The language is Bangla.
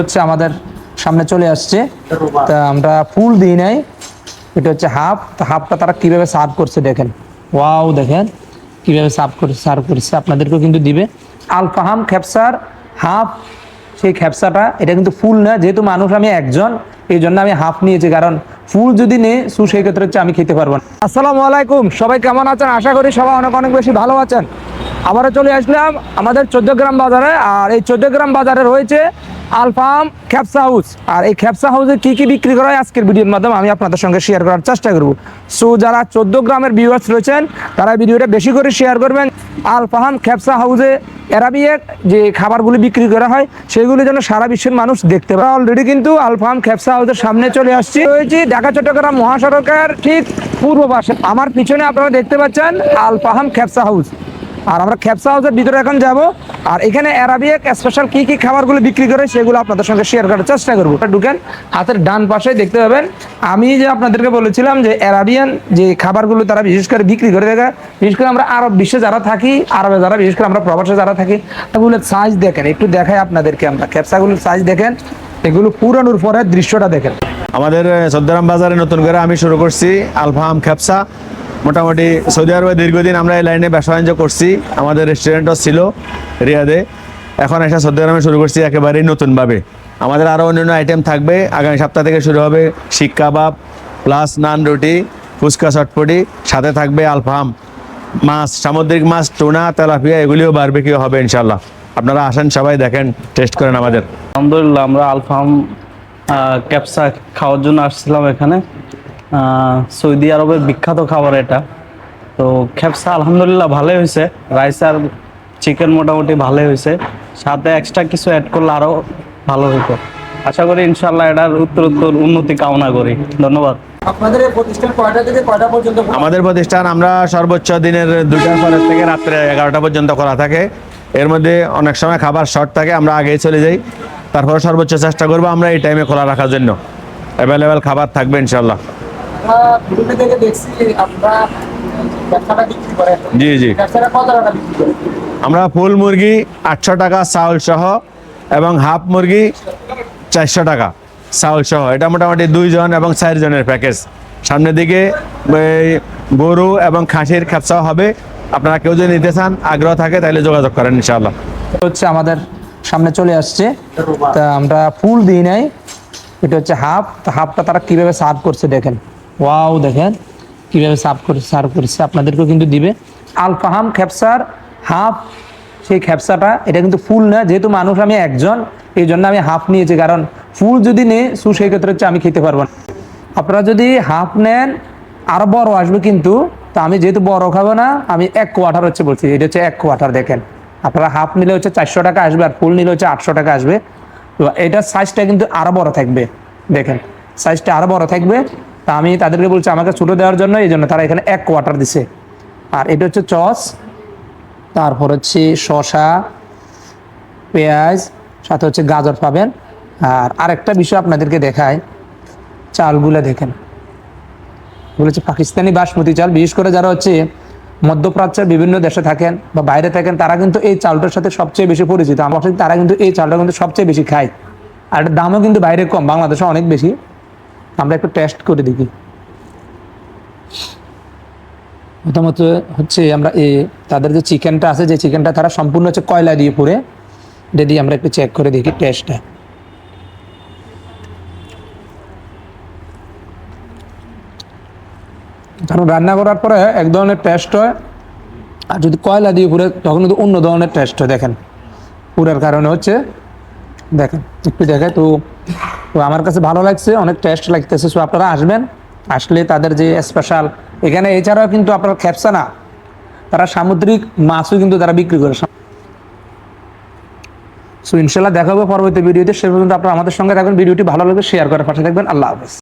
হচ্ছে আমাদের সামনে চলে আসছে। তা আমরা ফুল দিই নাই। এটা হচ্ছে হাফ। তা হাফটা তারা কীভাবে সার্ভ করছে দেখেন। ওয়াও, দেখেন। কীভাবে সার্ভ করে, সার্ভ করছে। আপনাদেরকেও কিন্তু দিবে। আলফাহাম খ্যাপসার হাফ, সেই খ্যাপসাটা, এটা কিন্তু ফুল না। যেহেতু মানুষ, আমি একজন, এই জন্য আমি হাফ নিয়েছি। কারণ ফুল যদি নেই, সু সেই ক্ষেত্রে হচ্ছে আমি খেতে পারব না। আসসালামু আলাইকুম। সবাই কেমন আছেন? আশা করি সবাই অনেক অনেক বেশি ভালো আছেন। আবারও চলে আসলাম আমাদের চোদ্দ গ্রাম বাজারে। আর এই চোদ্দ গ্রাম বাজারে রয়েছে আলফাম খ্যাপসা হাউস। আর এই খ্যাপসা হাউসে কি কি বিক্রি করা হয় আজকের ভিডিওর মাধ্যমে আমি আপনাদের সঙ্গে শেয়ার করার চেষ্টা করব। সো যারা চোদ্দ গ্রামের ভিউয়ার্স রয়েছেন, তারা ভিডিওটা বেশি করে শেয়ার করবেন। আলফাহাম খ্যাপসা হাউসে এরাবিয়েক যে খাবারগুলি বিক্রি করা হয়, সেগুলি যেন সারা বিশ্বের মানুষ দেখতে পায়। অলরেডি কিন্তু আলফাহাম খ্যাপসা হাউসের সামনে চলে আসছি। রয়েছি ঢাকা, চট্টগ্রাম মহাসড়কের ঠিক পূর্ব পাশে। আমার পিছনে আপনারা দেখতে পাচ্ছেন আলফাহাম খ্যাপসা হাউস। আর আমরা খ্যাপসা হাউসের ভিতরে এখন যাব। আর এখানে অ্যারাবিয়াক স্পেশাল কি কি খাবারগুলো বিক্রি করে সেগুলো আপনাদের সঙ্গে শেয়ার করার চেষ্টা করব। ঢুকেন, হাতের ডান পাশে দেখতে পাবেন। আমি যে আপনাদেরকে বলেছিলাম যে অ্যারাবিয়ান যে খাবারগুলো তারা বিশেষ করে বিক্রি করে দেখা বিশেষ করে আমরা আরব বিশ্বে যারা থাকি, আরবে যারা, বিশেষ করে আমরা প্রবাসে যারা থাকি এগুলোর সাইজ দেখেন, একটু দেখাই আপনাদেরকে আমরা। খ্যাপসাগুলোর সাইজ দেখেন, এগুলো পুরানোর পরে দৃশ্যটা দেখেন। আমাদের সদ্দারাম বাজারে নতুন করে আমি শুরু করছি আলফাহাম খ্যাপসা মোটামুটি সৌদি আরবে দীর্ঘদিন আমরা এই লাইনে ব্যবসা বাণিজ্য করছি। আমাদের রেস্টুরেন্টও ছিল রিয়াদে। এখন এসে সৌদি আরবে শুরু করছি একেবারেই নতুনভাবে। আমাদের আরও অন্যান্য আইটেম থাকবে। আগামী সপ্তাহ থেকে শুরু হবে শিক কাবাব প্লাস নান রুটি, ফুচকা চটপটি, সাথে থাকবে আলফাম, মাছ, সামুদ্রিক মাছ, টুনা, তেলাপিয়া, এগুলিও বারবিকিউ হবে ইনশাল্লাহ আপনারা আসেন, সবাই দেখেন টেস্ট করেন আমাদের। আলহামদুলিল্লাহ, আমরা আলফাম ক্যাপসা খাওয়ার জন্য আসছিলাম এখানে। সৌদি আরবের বিখ্যাত খাবার এটা। তো ক্যাপসা আলহামদুলিল্লাহ ভালোই হয়েছে। রাইস আর চিকেন মোটামুটি ভালোই হয়েছে। সাথে এক্সট্রা কিছু অ্যাড করলে আরও ভালো হতো। আশা করি ইনশাল্লাহ এটার উত্তর উত্তর উন্নতি কামনা করি। ধন্যবাদ। আপনাদের প্রতিষ্ঠান কয়টা থেকে কয়টা পর্যন্ত আমাদের প্রতিষ্ঠান আমরা সর্বোচ্চ দিনের দুটার পরের থেকে রাত্রে এগারোটা পর্যন্ত খোলা থাকে। এর মধ্যে অনেক সময় খাবার শর্ট থাকে আমরা আগেই চলে যাই। তারপরে সর্বোচ্চ চেষ্টা করব আমরা এই টাইমে খোলা রাখার জন্য। অ্যাভেলেবেল খাবার থাকবে ইনশাল্লাহ দেখছি ব্যবসাটা বিক্রি করেন জি জি। ব্যবসাটা কত টাকা বিক্রি করেন আমরা ফুল মুরগি আটশো টাকা চাউল সহ এবং হাফ মুরগি চারশো টাকা চাউল সহ। এটা মোটামুটি দুইজন এবং চারজনের প্যাকেজ। সামনের দিকে এই গরু এবং খাসির খেপসাও হবে। আপনারা কেউ যদি নিতে চান আগ্রহ থাকে তাহলে যোগাযোগ করেন ইনশাআল্লাহ। হচ্ছে আমাদের সামনে চলে আসছে। তা আমরা ফুল দিই নাই। এটা হচ্ছে হাফ। তা হাফটা তারা কীভাবে সার্ভ করছে দেখেন। ওয়াও, দেখেন কীভাবে সার্ভ করে সার্ভ করছে। আপনাদেরকেও কিন্তু দিবে। আলফাহাম খ্যাপসার হাফ সেই খ্যাপসাটা এটা কিন্তু ফুল না, যেহেতু মানুষ, আমি একজন, এই জন্য আমি হাফ নিয়েছি, কারণ ফুল যদি নেই, সু, সেই ক্ষেত্রে হচ্ছে আমি খেতে পারব না। আপনারা যদি হাফ নেন, আরও বড় আসবে কিন্তু, তা আমি যেহেতু বড় খাব না, আমি এক কোয়ার্টার হচ্ছে বলছি, এটা হচ্ছে এক কোয়ার্টার দেখেন। আপনারা হাফ নিলে হচ্ছে চারশো টাকা আসবে, আর ফুল নিলে হচ্ছে আটশো টাকা আসবে। তো এটার সাইজটা কিন্তু আরও বড় থাকবে, দেখেন। সাইজটা আরও বড় থাকবে। তা আমি তাদেরকে বলছি, আমাকে ছোটো দেওয়ার জন্য এই জন্য তারা এখানে এক কোয়ার্টার দিছে। আর এটা হচ্ছে চস, তারপর হচ্ছে শশা পেঁয়াজ, সাথে হচ্ছে গাজর পাবেন। আর আরেকটা বিষয় আপনাদেরকে দেখায় চালগুলো দেখেন। হচ্ছে পাকিস্তানি বাসমতি চাল। বিশেষ করে যারা হচ্ছে মধ্যপ্রাচ্যের বিভিন্ন দেশে থাকেন বা বাইরে থাকেন, তারা কিন্তু এই চালটার সাথে সবচেয়ে বেশি পরিচিত। আমার সাথে তারা কিন্তু এই চালটা কিন্তু সবচেয়ে বেশি খায়। আর দামও কিন্তু বাইরে কম, বাংলাদেশে অনেক বেশি। আমরা একটু টেস্ট করে দেখি। প্রথমত হচ্ছে আমরা এ, তাদের যে চিকেনটা আছে, যে চিকেনটা তারা সম্পূর্ণ হচ্ছে কয়লা দিয়ে পুড়ে, এটা দিয়ে আমরা একটু চেক করে দেখি টেস্টটা কারণ রান্না করার পরে এক ধরনের টেস্ট হয়, আর যদি কয়লা দিয়ে পুরে তখন কিন্তু অন্য ধরনের টেস্ট হয়, দেখেন। পুরার কারণে হচ্ছে, দেখেন, একটু দেখে তো। তো আমার কাছে ভালো লাগছে, অনেক টেস্ট লাগতেছে। সো আপনারা আসবেন, আসলে তাদের যে স্পেশাল এখানে এছাড়াও কিন্তু আপনার খ্যাপসা না তারা সামুদ্রিক মাছও কিন্তু তারা বিক্রি করে। সো ইনশাল্লাহ দেখাবো পরবর্তী ভিডিওতে। সে পর্যন্ত আপনারা আমাদের সঙ্গে থাকবেন ভিডিওটি ভালো লাগবে শেয়ার করার পাশে থাকবেন। আল্লাহ হাফেজ।